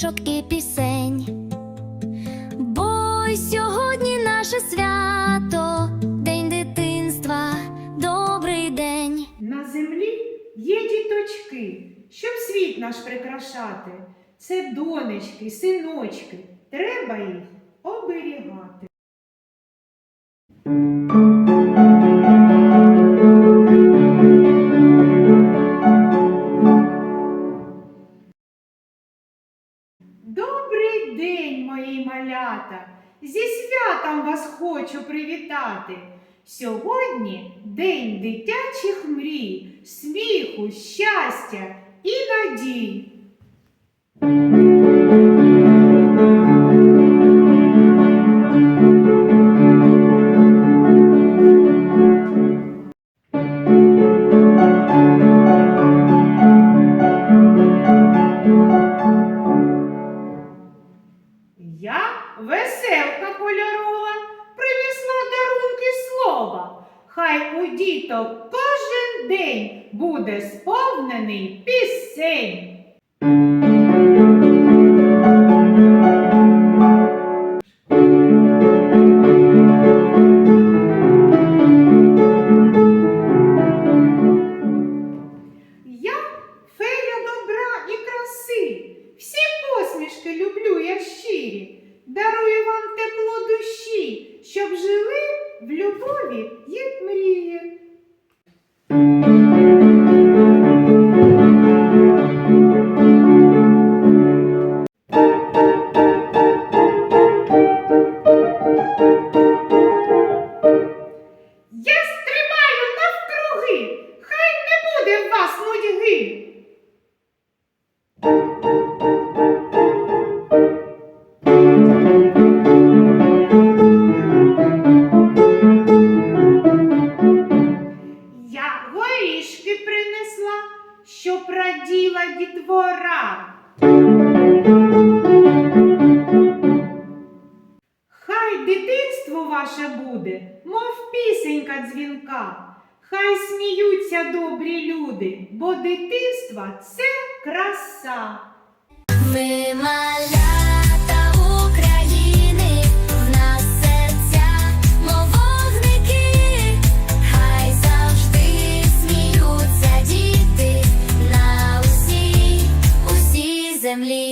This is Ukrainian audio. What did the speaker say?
віршок і пісень, бо сьогодні наше свято, день дитинства, добрий день. На землі є діточки, щоб світ наш прикрашати. Це донечки, синочки, треба їх оберігати. День, мої малята! Зі святом вас хочу привітати. Сьогодні день дитячих мрій, сміху, щастя і надій. Хай у діток кожен день буде сповнений пісень. Щоб праділа дітвора. Хай дитинство ваше буде, мов пісенька дзвінка. Хай сміються добрі люди, бо дитинство це краса. землі.